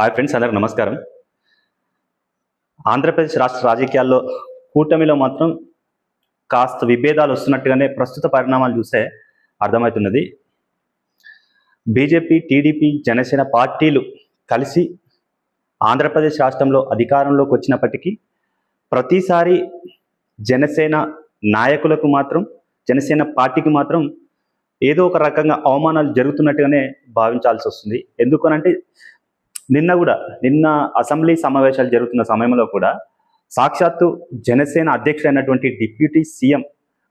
Hi friends అందరికి నమస్కారం. ఆంధ్రప్రదేశ్ రాష్ట్ర రాజకీయాల్లో కూటమిలో మాత్రం కాస్త విభేదాలు వస్తున్నట్టుగానే ప్రస్తుత పరిణామాలు చూస్తే అర్థమవుతున్నది. బీజేపీ టీడీపీ జనసేన పార్టీలు కలిసి ఆంధ్రప్రదేశ్ రాష్ట్రంలో అధికారంలోకి వచ్చినప్పటికీ ప్రతిసారి జనసేన నాయకులకు మాత్రం జనసేన పార్టీకి మాత్రం ఏదో ఒక రకంగా అవమానాలు జరుగుతున్నట్టుగానే భావించాల్సి వస్తుంది. ఎందుకనంటే నిన్న కూడా నిన్న అసెంబ్లీ సమావేశాలు జరుగుతున్న సమయంలో కూడా సాక్షాత్తు జనసేన అధ్యక్షుడైనటువంటి డిప్యూటీ సీఎం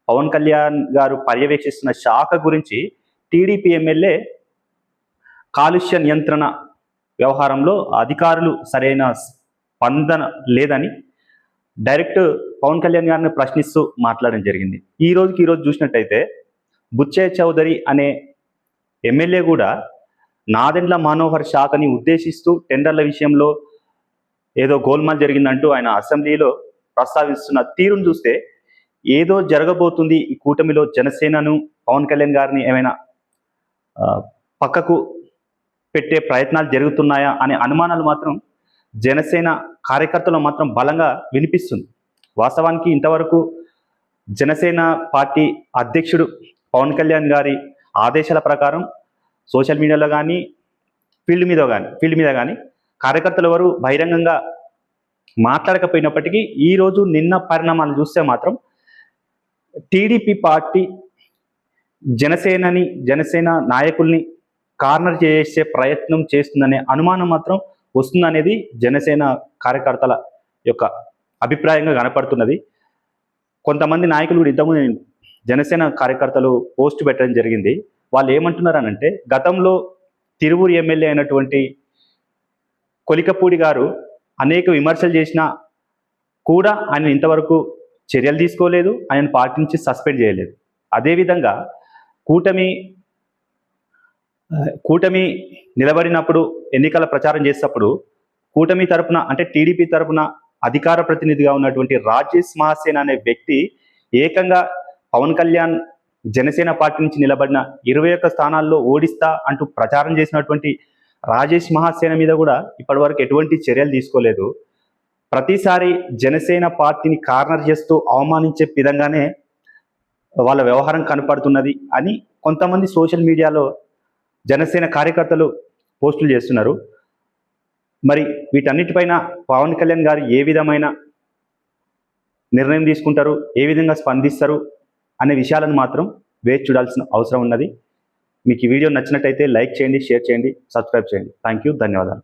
పవన్ కళ్యాణ్ గారు పర్యవేక్షిస్తున్న శాఖ గురించి టీడీపీ ఎమ్మెల్యే కాలుష్య నియంత్రణ వ్యవహారంలో అధికారులు సరైన స్పందన లేదని డైరెక్ట్ పవన్ కళ్యాణ్ గారిని ప్రశ్నిస్తూ మాట్లాడడం జరిగింది. ఈ రోజుకి ఈరోజు చూసినట్టయితే బుచ్చయ్య చౌదరి అనే ఎమ్మెల్యే కూడా నాదెండ్ల మనోహర్ శాఖని ఉద్దేశిస్తూ టెండర్ల విషయంలో ఏదో గోల్మాల్ జరిగిందంటూ ఆయన అసెంబ్లీలో ప్రస్తావిస్తున్న తీరును చూస్తే ఏదో జరగబోతుంది ఈ కూటమిలో జనసేనను పవన్ కళ్యాణ్ గారిని ఏమైనా పక్కకు పెట్టే ప్రయత్నాలు జరుగుతున్నాయా అనే అనుమానాలు మాత్రం జనసేన కార్యకర్తలు మాత్రం బలంగా వినిపిస్తుంది. వాస్తవానికి ఇంతవరకు జనసేన పార్టీ అధ్యక్షుడు పవన్ కళ్యాణ్ గారి ఆదేశాల ప్రకారం సోషల్ మీడియాలో కానీ ఫీల్డ్ మీద కానీ ఫీల్డ్ మీద కానీ కార్యకర్తలు ఎవరు బహిరంగంగా మాట్లాడకపోయినప్పటికీ ఈరోజు నిన్న పరిణామాలు చూస్తే మాత్రం టీడీపీ పార్టీ జనసేనని జనసేన నాయకుల్ని కార్నర్ చేసే ప్రయత్నం చేస్తుందనే అనుమానం మాత్రం వస్తుందనేది జనసేన కార్యకర్తల యొక్క అభిప్రాయంగా కనపడుతున్నది. కొంతమంది నాయకులు కూడా ఇంతకుముందు జనసేన కార్యకర్తలు పోస్ట్ పెట్టడం జరిగింది. వాళ్ళు ఏమంటున్నారనంటే గతంలో తిరువూరు ఎమ్మెల్యే అయినటువంటి కొలికపూడి గారు అనేక విమర్శలు చేసినా కూడా ఆయన ఇంతవరకు చర్యలు తీసుకోలేదు ఆయన పార్టీ నుంచి సస్పెండ్ చేయలేదు. అదేవిధంగా కూటమి కూటమి నిలబడినప్పుడు ఎన్నికల ప్రచారం చేసేటప్పుడు కూటమి తరపున అంటే టీడీపీ తరపున అధికార ప్రతినిధిగా ఉన్నటువంటి రాజేష్ మహాసేన్ అనే వ్యక్తి ఏకంగా పవన్ కళ్యాణ్ జనసేన పార్టీ నుంచి నిలబడిన ఇరవై ఒక్క స్థానాల్లో ఓడిస్తా అంటూ ప్రచారం చేసినటువంటి రాజేష్ మహాసేన మీద కూడా ఇప్పటివరకు ఎటువంటి చర్యలు తీసుకోలేదు. ప్రతిసారి జనసేన పార్టీని కార్నర్ చేస్తూ అవమానించే విధంగానే వాళ్ళ వ్యవహారం కనపడుతున్నది అని కొంతమంది సోషల్ మీడియాలో జనసేన కార్యకర్తలు పోస్టులు చేస్తున్నారు. మరి వీటన్నిటిపైన పవన్ కళ్యాణ్ గారు ఏ విధమైన నిర్ణయం తీసుకుంటారు? ఏ విధంగా స్పందిస్తారు? అనే విషయాలను మాత్రం వేచి చూడాల్సిన అవసరం ఉన్నది. మీకు ఈ వీడియో నచ్చినట్టయితే లైక్ చేయండి షేర్ చేయండి సబ్స్క్రైబ్ చేయండి. థ్యాంక్ యూ ధన్యవాదాలు.